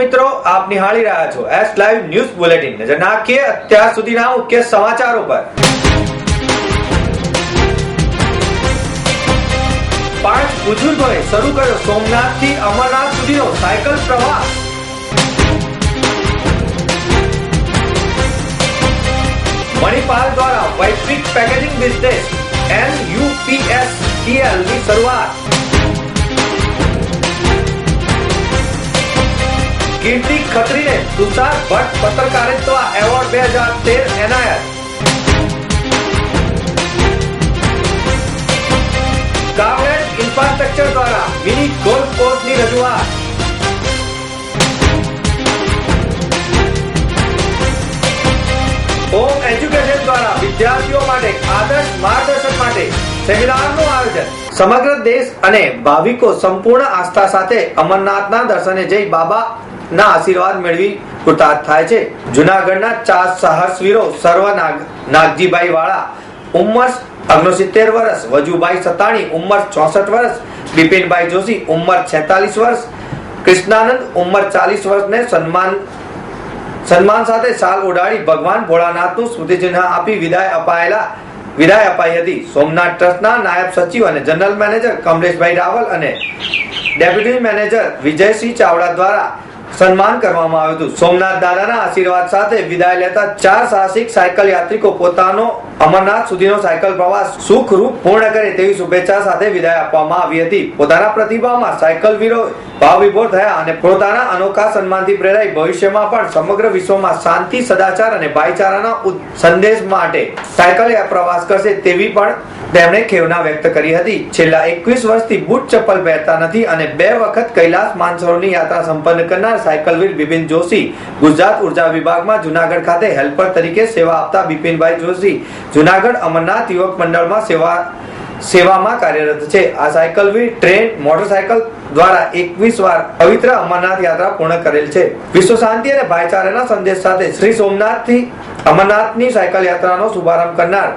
મિત્રો, આપ નિહાળી રહ્યા છો એસ લાઈવ ન્યૂઝ બુલેટિન નજર નાખીએ અત્યાર સુધીના મુખ્ય સમાચારો પર. પાંચ બુજુર્ગોએ શરૂ કર્યો સોમનાથથી અમરનાથ સુધીનો સાયકલ પ્રવાસ. મણિપાલ દ્વારા વૈશ્વિક પેકેજિંગ બિઝનેસ એનયુપીએસટીએલની શરૂઆત. કીર્તિ ખત્રીને તુષાર ભટ્ટ પત્રકારિત્વ એવોર્ડ બે હજાર તેર એનાયત. ગાવડેડ ઇન્ફ્રાસ્ટ્રક્ચર દ્વારા મિની ગોલ્ફ કોર્સની રજૂઆત. હોમ એજ્યુકેશન દ્વારા વિદ્યાર્થીઓ માટે આદર્શ માર્ગદર્શન માટે સેમિનારનું આયોજન. સમગ્ર દેશ અને ભાવિકો સંપૂર્ણ આસ્થા સાથે અમરનાથના દર્શને જઈ બાબા ના આશીર્વાદ મેળવી કૃતાર્થ થાય છે. જુનાગઢના ચાર સાહસવીરો સર્વનાગ, નાગજીભાઈ વાળા, ઉંમર અગ્નોસિત્તેર વર્ષ, વજુભાઈ સતાણી ઉંમર ચોસઠ વર્ષ, બિપિનભાઈ જોશી, ઉંમર છેતાલીસ વર્ષ, કૃષ્ણાનંદ, ઉંમર ચાલીસ વર્ષને સન્માન સન્માન સાથે શાલ ઉડાડી ભગવાન ભોળાનાથનું સ્મૃતિચિહ્ન આપી વિદાય અપાયેલા, વિદાય અપાઈ હતી. સોમનાથ ટ્રસ્ટના નાયબ સચિવ અને જનરલ મેનેજર કમલેશભાઈ રાવલ અને ડેપ્યુટી મેનેજર વિજયસિંહ ચાવડા દ્વારા સન્માન કરવામાં આવ્યું હતું. સોમનાથ દાદાના આશીર્વાદ સાથે વિદાય લેતા ચાર સાહસિક સાયકલ યાત્રિકો પોતાનો અમરનાથ સુધીનો સાયકલ પ્રવાસ સુખરૂપ પૂર્ણ કરે તેવી શુભેચ્છા સાથે વિદાય આપવામાં આવી હતી. પોતાના પ્રતિભામાં સાયકલ વીરો ભાવ વિભોર થયા અને પોતાના અનોખા સન્માનથી પ્રેરાઈ ભવિષ્યમાં પણ સમગ્ર વિશ્વમાં શાંતિ, સદાચાર અને ભાઈચારાના સંદેશ માટે સાયકલ પ્રવાસ કરશે તેવી પણ તેમણે ખેવના વ્યક્ત કરી હતી. છેલ્લા એકવીસ વર્ષથી બૂટ ચપ્પલ પહેરતા નથી અને બે વખત કૈલાસ માનસરોવરની યાત્રા સંપન્ન કરનાર સાયકલવીર બિપિન જોશી ગુજરાત ઊર્જા વિભાગમાં જુનાગઢ ખાતે હેલ્પર તરીકે સેવા આપતા બિપિનભાઈ જોશી જુનાગઢ અમરનાથ યુવક મંડળમાં સેવા સેવામાં કાર્યરત છે. આ સાયકલવીર ટ્રેન મોટરસાયકલ દ્વારા એકવીસ વાર પવિત્ર અમરનાથ યાત્રા પૂર્ણ કરેલ છે. વિશ્વ શાંતિ અને ભાઈચારાના સંદેશ સાથે શ્રી સોમનાથથી અમરનાથની સાયકલ યાત્રાનો શુભારંભ કરનાર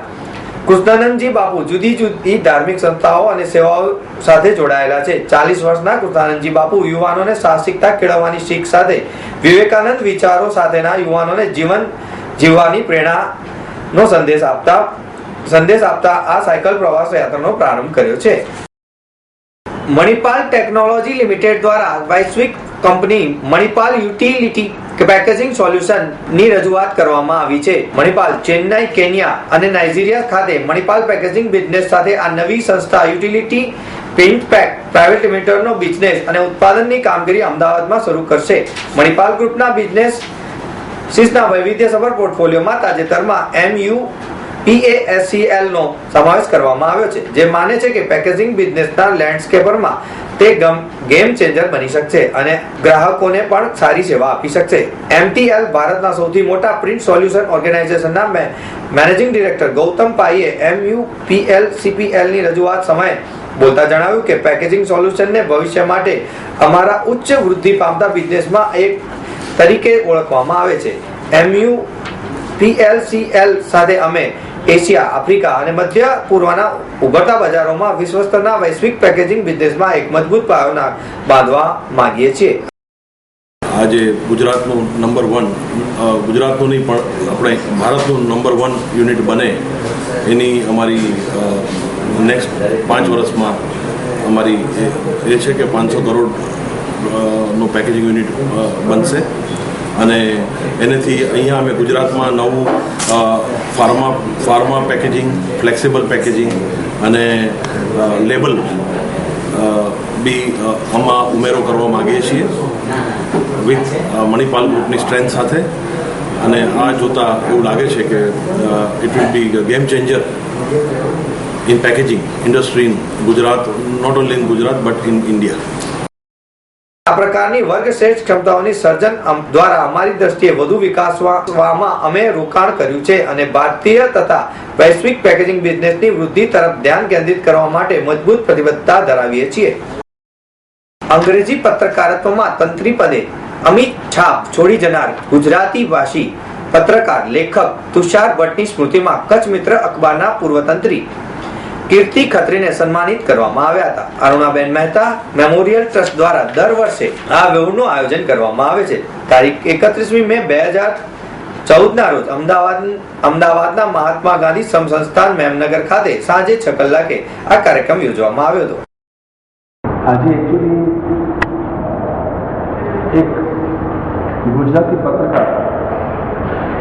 કૃષ્ણાનંદજી બાપુ જુદી જુદી ધાર્મિક સંસ્થાઓ અને સેવાઓ સાથે જોડાયેલા છે. ચાલીસ વર્ષના કૃષ્ણાનંદજી બાપુ યુવાનોને સાહસિકતા કેળવવાની શીખ સાથે વિવેકાનંદ વિચારો સાથેના યુવાનોને જીવન જીવવાની પ્રેરણાનો સંદેશ આપતા સંદેશ આપતા આ સાયકલ પ્રવાસ યાત્રાનો પ્રારંભ કર્યો છે. મણિપાલ ટેકનોલોજી લિમિટેડ દ્વારા વૈશ્વિક કંપની મણિપાલ યુટિલિટી પેકેજિંગ સોલ્યુશનની રજૂઆત કરવામાં આવી છે. મણિપાલ ચેન્નાઈ, કેન્યા અને નાઇજીરિયા ખાતે મણિપાલ પેકેજિંગ બિઝનેસ સાથે આ નવી સંસ્થા યુટિલિટી પેક પ્રાઇવેટ લિમિટેડનો બિઝનેસ અને ઉત્પાદનની કામગીરી અમદાવાદમાં શરૂ કરશે. મણિપાલ ગ્રુપના બિઝનેસ સિસના વૈવિધ્યસભર પોર્ટફોલિયોમાં તાજેતરમાં એમયુ PASCL નો સમાવેશ કરવામાં આવ્યો છે, જે માને છે કે પેકેજિંગ બિઝનેસના લેન્ડસ્કેપરમાં તે ગમ- ગેમ ચેન્જર બની શકશે અને ગ્રાહકોને પણ સારી સેવા આપી શકશે. એમટીએલ ભારતના સૌથી મોટા પ્રિન્ટ સોલ્યુશન ઓર્ગેનાઇઝેશનના મેનેજિંગ ડિરેક્ટર ગૌતમ પાઈએ એમયુ પીએલ સીપીએલની રજૂઆત સમયે બોલતા જણાવ્યું કે પેકેજિંગ સોલ્યુશનને ભવિષ્ય માટે અમારા ઉચ્ચ વૃદ્ધિ પામતા બિઝનેસમાં એક તરીકે ઓળખવામાં આવે છે. એમયુ પીએલસીએલ સાથે અમે એશિયા, આફ્રિકા અને મધ્ય પૂર્વના ઉભરતા બજારોમાં વિશ્વ સ્તરના વૈશ્વિક પેકેજિંગ બિઝનેસમાં એક મજબૂત પાયોના બાંધવા માંગીએ છીએ. આજે ગુજરાતનું નંબર વન ગુજરાતનું નહીં પણ આપણે ભારતનું નંબર વન યુનિટ બને એની અમારી નેક્સ્ટ પાંચ વર્ષમાં અમારી એ- છે કે પાંચસો કરોડ નું પેકેજિંગ યુનિટ બનશે. અને એનેથી અહીંયા અમે ગુજરાતમાં નવું pharma pharma packaging flexible packaging અને લેબલ બી આમાં ઉમેરો કરવા માગીએ છીએ વિથ મણિપાલ ગ્રુપની સ્ટ્રેન્થ સાથે. અને આ જોતા એવું લાગે છે કે it will be game changer in packaging industry in Gujarat not only in Gujarat but in India આ પ્રકારની વર્ગ શ્રેષ્ઠ ક્ષમતાઓની સર્જન દ્વારા અમારી દ્રષ્ટિએ વધુ વિકાસવામાં અમે રોકાણ કર્યું છે અને ભારતીય તથા વૈશ્વિક પેકેજિંગ બિઝનેસની વૃદ્ધિ તરફ ધ્યાન કેન્દ્રિત કરવા માટે મજબૂત પ્રતિબદ્ધતા ધરાવીએ છીએ. અંગ્રેજી પત્રકારત્વમાં તંત્રી પદે અમિત છાપ છોડી જનાર ગુજરાતી ભાષી પત્રકાર, લેખક તુષાર ભટ્ટની સ્મૃતિમાં કચ્છ મિત્ર અખબારના પૂર્વ તંત્રી કીર્તિ ખત્રીને સન્માનિત કરવામાં આવ્યા હતા. અરુણાબેન મહેતા મેમોરિયલ ટ્રસ્ટ દ્વારા દર વર્ષે આ વેવનું આયોજન કરવામાં આવે છે. તારીખ એકત્રીસમી મે બે હજાર ચૌદના રોજ અમદાવાદ, અમદાવાદના મહાત્મા ગાંધી સમ સંસ્થાન મેમનગર ખાતે સાંજે છ કલાકે આ કાર્યક્રમ યોજવામાં આવ્યો હતો. આજે એકચ્યુઅલી એક ગુજરાતી પત્રકાર,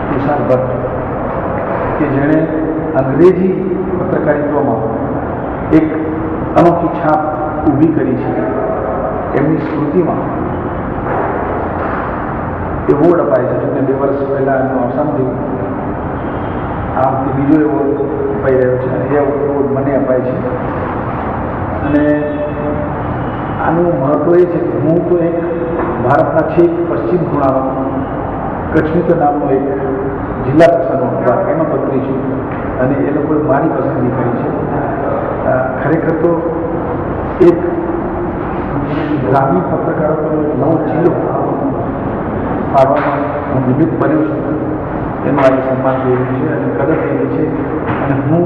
તુષાર ભટ્ટ, કે જેણે અંગ્રેજી પત્રકારિત્વમાં એક અનોખી છાપ ઊભી કરી છે એમની સ્મૃતિમાં. એવોર્ડ અપાય છે જોકે બે વર્ષ પહેલાં એમનું અવસાન થયું. આ વખતે બીજો એવોર્ડ અપાઈ રહ્યો છે અને એ એવોર્ડ મને અપાય છે. અને આનું મહત્ત્વ એ છે કે હું તો એક ભારતના છેક પશ્ચિમ ખૂણામાં કચ્છમિત્ર નામનો એક જિલ્લા કક્ષાનો અખબાર, એમાં પત્રી છું અને એ લોકોએ મારી પસંદગી કરી છે. ખરેખર તો એક ગ્રામીણ પત્રકારોનો નવો જિલ્લો પાડવામાં હું નિમિત્ત બન્યો છું. એનું આજે સન્માન રહ્યું છે અને કદર થઈ છે. અને હું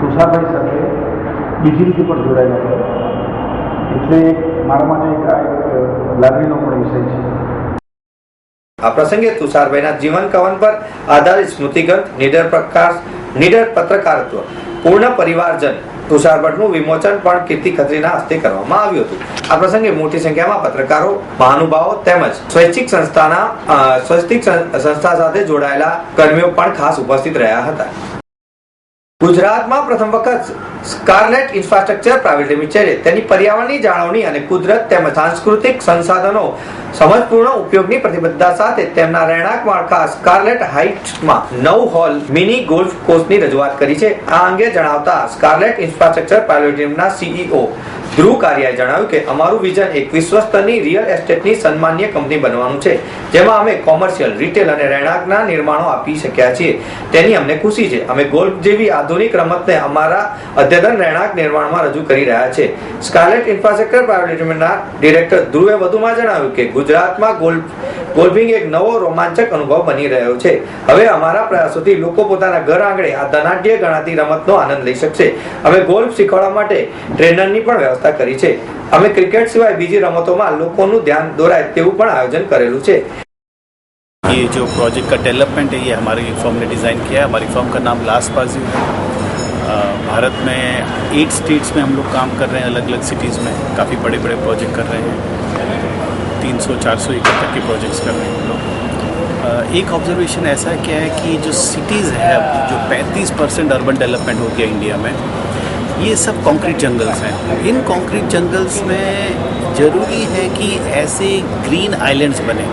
તુષારભાઈ સાથે બીજી રીતે પણ જોડાયેલો હતો એટલે મારા માટે એક આ એક લાગણીનો પણ વિષય છે. આ પ્રસંગે તુષારભાઈના જીવન કવન પર આધારિત સ્મૃતિગ્રંથ નિડર પ્રકાશ, નિડર પત્રકારત્વ, પૂર્ણ પરિવારજન તુષાર ભટ્ટનું વિમોચન પણ કીર્તિ ખત્રીના હસ્તે કરવામાં આવ્યું હતું. આ પ્રસંગે મોટી સંખ્યામાં પત્રકારો, મહાનુભાવો તેમજ સ્વૈચ્છિક સંસ્થાના સ્વૈચ્છિક સંસ્થા સાથે જોડાયેલા કર્મીઓ પણ ખાસ ઉપસ્થિત રહ્યા હતા. ગુજરાતમાં પ્રથમ વખત સ્કારલેટ ઇન્ફ્રાસ્ટ્રક્ચર પ્રાઇવેટ લિમિટેડે તેની પર્યાવરણની જાળવણી અને કુદરત તેમજ સાંસ્કૃતિક સંસાધનો સમજપૂર્ણ ઉપયોગની પ્રતિબદ્ધતા સાથે તેમના રહેણાંક માળખા સ્કારલેટ હાઇટ્સમાં નવ હોલ મિની ગોલ્ફ કોર્સની રજૂઆત કરી છે. આ અંગે જણાવતા સ્કારલેટ ઇન્ફ્રાસ્ટ્રક્ચર પ્રાઇવેટ લિમિટેડના સીઈઓ ધ્રુવ કારિયાએ જણાવ્યું કે અમારું વિઝન એક વિશ્વસ્તરની રિયલ એસ્ટેટની સન્માનીય કંપની બનવાનું છે, જેમાં અમે કોમર્શિયલ, રિટેલ અને રહેણાંકના નિર્માણો આપી શક્યા છીએ. તેની અમને ખુશી છે. અમે ગોલ્ફ જેવી આધુનિક રમતને અમારા અદ્યતન રહેણાંક નિર્માણમાં રજૂ કરી રહ્યા છે. સ્કાર્લેટ ઇન્ફ્રાસ્ટ્રક્ચર પ્રાઇવેટ ડિરેક્ટર ધ્રુવે વધુમાં જણાવ્યું કે ગુજરાતમાં ગોલ્ફ, ગોલ્ફિંગ એક નવો રોમાંચક અનુભવ બની રહ્યો છે. હવે અમારા પ્રયાસોથી લોકો પોતાના ઘર આંગણે આ ધનાઢ્ય ગણાતી રમતનો આનંદ લઈ શકશે. અમે ગોલ્ફ શીખવાડવા માટે ટ્રેનરની પણ વ્યવસ્થા કરી છે અમે ક્રિકેટ સિવાય બીજી રમતોમાં લોકોનું ધ્યાન દોરાય તેવું પણ આયોજન કરેલું છે ये जो प्रोजेक्ट का डेवलपमेंट है ये हमारी फर्म ने डिज़ाइन किया है हमारी फर्म का नाम लास्ट पाजी है अ, भारत में एट स्टेट्स में हम लोग काम कर रहे हैं अलग अलग सिटीज़ में काफ़ी बड़े बड़े प्रोजेक्ट कर रहे हैं तीन सौ चार सौ एकड़ तक के प्रोजेक्ट्स कर रहे हैं हम लोग अ, एक ऑब्जर्वेशन ऐसा क्या है कि जो सिटीज़ है अब जो 35 परसेंट अर्बन डेवलपमेंट हो गया इंडिया में ये सब कंक्रीट जंगल्स हैं। इन कंक्रीट जंगल्स में ज़रूरी है कि ऐसे ग्रीन आइलैंड्स बने।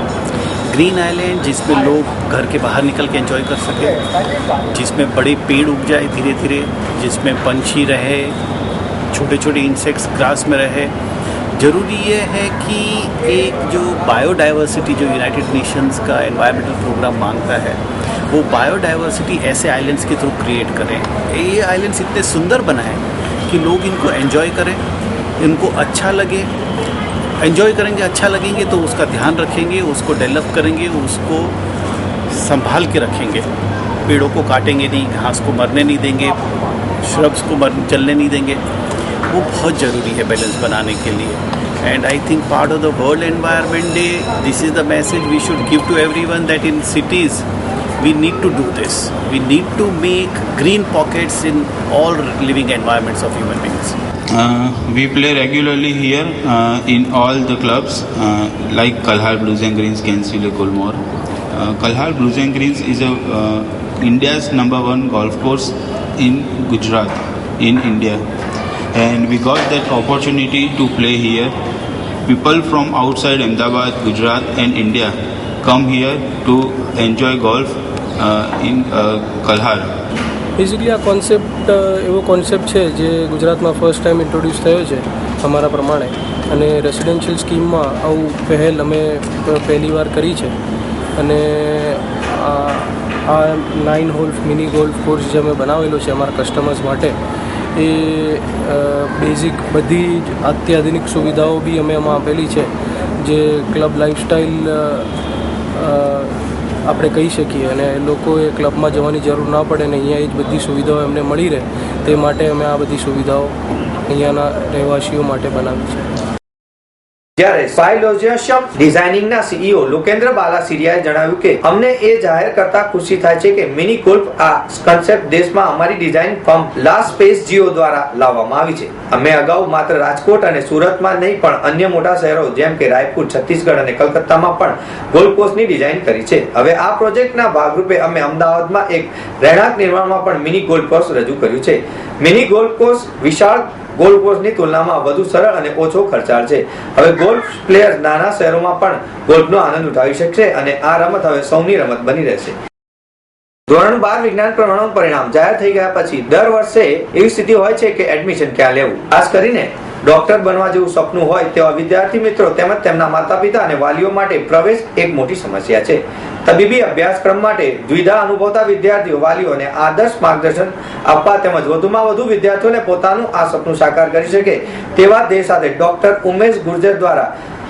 ग्रीन आइलैंड जिसमें लोग घर के बाहर निकल के एंजॉय कर सकें, जिसमें बड़े पेड़ उग जाए धीरे धीरे जिसमें पंछी रहे छोटे छोटे इंसेक्ट्स ग्रास में रहे। ज़रूरी ये है कि एक जो बायोडाइवर्सिटी जो यूनाइटेड नेशंस का एनवायरमेंटल प्रोग्राम माँगता है, वो बायोडाइवर्सिटी ऐसे आइलैंड्स के थ्रू क्रिएट करें। ये आइलैंड्स इतने सुंदर बनाएँ कि लोग इनको एंजॉय करें, इनको अच्छा लगे। एंजॉय करेंगे अच्छा लगेंगे तो उसका ध्यान रखेंगे, उसको डेवलप करेंगे, उसको संभाल के रखेंगे। पेड़ों को काटेंगे नहीं, घास को मरने नहीं देंगे श्रब्स को मर, चलने नहीं देंगे। वो बहुत ज़रूरी है बैलेंस बनाने के लिए। And I think part of the world environment day this is the message we should give to everyone that in cities we need to do this we need to make green pockets in all living environments of human beings Uh, we play regularly here uh, in all the clubs uh, like Kalhar Blues and Greens, Kensville, Colmore. Uh, Kalhar Blues and Greens is a, uh, India's number one golf course in Gujarat, in India, and we got that opportunity to play here. People from outside Ahmedabad, Gujarat, and India come here to enjoy golf uh, in uh, Kalhar. Basically આ concept એવો concept છે જે ગુજરાતમાં first time introduce થયો છે અમારા પ્રમાણે. અને રેસિડેન્શિયલ સ્કીમમાં આવું પહેલ અમે પહેલી વાર કરી છે. અને આ nine hole mini golf course જે અમે બનાવેલો છે અમારા કસ્ટમર્સ માટે એ બેઝિક બધી જ અત્યાધુનિક સુવિધાઓ બી અમે એમાં આપેલી છે. જે ક્લબ લાઈફસ્ટાઈલ આપણે કહી શકીએ અને લોકોએ ક્લબમાં જવાની જરૂર ના પડે અને અહીંયા એ જ બધી સુવિધાઓ એમને મળી રહે, તે માટે અમે આ બધી સુવિધાઓ અહીંયાના રહેવાસીઓ માટે બનાવી છે. જ્યારે સ્પાઇલોજિયમ ડિઝાઇનિંગના સીઈઓ લોકેન્દ્ર બાલાસિરિયાએ જણાવ્યું કે, અમને એ જાહેર કરતા ખુશી થાય છે કે મિની ગોલ્ફ આ કન્સેપ્ટ દેશમાં અમારી ડિઝાઇન ફર્મ લાસ્ટ સ્પેસ જીઓ દ્વારા લાવવામાં આવી છે. અમે અગાઉ માત્ર રાજકોટ અને સુરતમાં નહીં, પણ અન્ય મોટા શહેરો જેમ કે રાયપુર, છત્તીસગઢ અને કલકત્તામાં પણ ગોલ્ફ ડિઝાઇન કરી છે. હવે આ પ્રોજેક્ટના ભાગરૂપે અમે અમદાવાદમાં એક રહેણાંક નિર્માણમાં પણ મિની ગોલ્ફ રજૂ કર્યું છે. મિની ગોલ્ફ વિશાળ ગોલ્ફ કોર્સની તુલનામાં વધુ સરળ અને ઓછો ખર્ચાળ છે. હવે ગોલ્ફ પ્લેયર નાના શહેરોમાં પણ ગોલ્ફનો આનંદ ઉઠાવી શકશે અને આ રમત હવે સૌની રમત બની રહેશે. ધોરણ બાર વિજ્ઞાન પ્રમાણનું પરિણામ જાહેર થઈ ગયા પછી દર વર્ષે એવી સ્થિતિ હોય છે કે એડમિશન ક્યાં લેવું? ખાસ કરીને ડોક્ટર બનવા જેવું સપનું હોય તેવા વિદ્યાર્થી મિત્રો તેમજ તેમના માતા પિતા અને વાલીઓ માટે પ્રવેશ એક મોટી સમસ્યા છે. તબીબી અભ્યાસક્રમ માટે દ્વિધા અનુભવતા વિદ્યાર્થીઓ, વાલીઓને આદર્શ માર્ગદર્શન આપવા તેમજ વધુમાં વધુ વિદ્યાર્થીઓને પોતાનું આ સપનું સાકાર કરી શકે તેવા ધ્યેય સાથે ડોક્ટર ઉમેશ ગુર્જર દ્વારા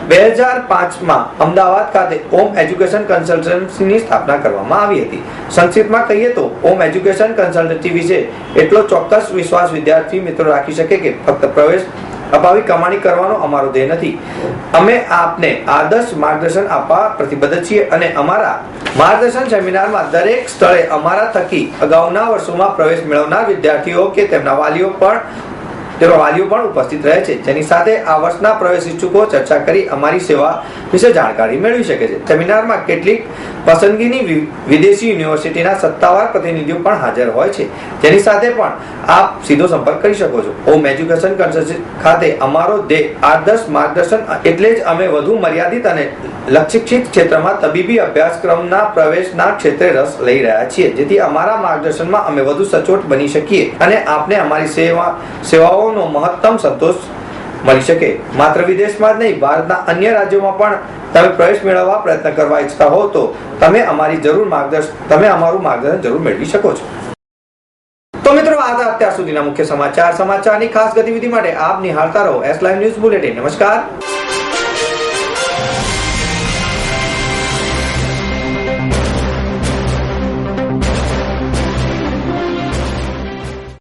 બે હજાર પાંચમાં અમદાવાદ ખાતે ઓમ એજ્યુકેશન કન્સલ્ટન્સીની સ્થાપના કરવામાં આવી હતી. સંક્ષિપ્તમાં કહીએ તો, ઓમ એજ્યુકેશન કન્સલ્ટન્સી વિશે એટલો ચોક્કસ વિશ્વાસ વિદ્યાર્થી મિત્રો રાખી શકે કે ફક્ત પ્રવેશ અપાવી કમાણી કરવાનો અમારો ધ્યેય નથી. અમે આપને આદર્શ માર્ગદર્શન આપવા પ્રતિબદ્ધ છીએ અને અમારા માર્ગદર્શન સેમિનારમાં દરેક સ્થળે અમારા થકી અગાઉના વર્ષોમાં પ્રવેશ મેળવનાર વિદ્યાર્થીઓ કે તેમના વાલીઓ પણ તેના વાલીઓ પણ ઉપસ્થિત રહે છે. જેની સાથે આ વર્ષના પ્રવેશ ઇચ્છુકો ચર્ચા કરી અમારી સેવા વિશે જાણકારી મેળવી શકે છે. સેમિનારમાં કેટલીક પસંદગીની વિદેશી યુનિવર્સિટીના સત્તાવાર પ્રતિનિધિઓ પણ હાજર હોય છે. જેની સાથે પણ આપ સીધો સંપર્ક કરી શકો છો. ઓમ એજ્યુકેશન કન્સલ્ટન્સી ખાતે અમારો ધ્યેય આદર્શ માર્ગદર્શન, એટલે જ અમે વધુ મર્યાદિત અને લક્ષિત ક્ષેત્રમાં તબીબી અભ્યાસક્રમના પ્રવેશના ક્ષેત્રે રસ લઈ રહ્યા છીએ. જેથી અમારા માર્ગદર્શનમાં અમે વધુ સચોટ બની શકીએ અને આપને અમારી સેવા, સેવાઓનો મહત્તમ સંતોષ મળી શકે. માત્ર વિદેશમાં જ નહીં, ભારતના અન્ય રાજ્યોમાં પણ તમે પ્રવેશ મેળવવા પ્રયત્ન કરવા ઈચ્છતા હો તો તમે અમારી જરૂર માર્ગદર્શન તમે અમારું માર્ગદર્શન જરૂર મેળવી શકો છો. તો મિત્રો, આ અત્યાર સુધીના મુખ્ય સમાચાર. સમાચારની ખાસ ગતિવિધિ માટે આપ નિહાળતા રહો. એસ લાઈવ ન્યૂઝ બુલેટિન નમસ્કાર.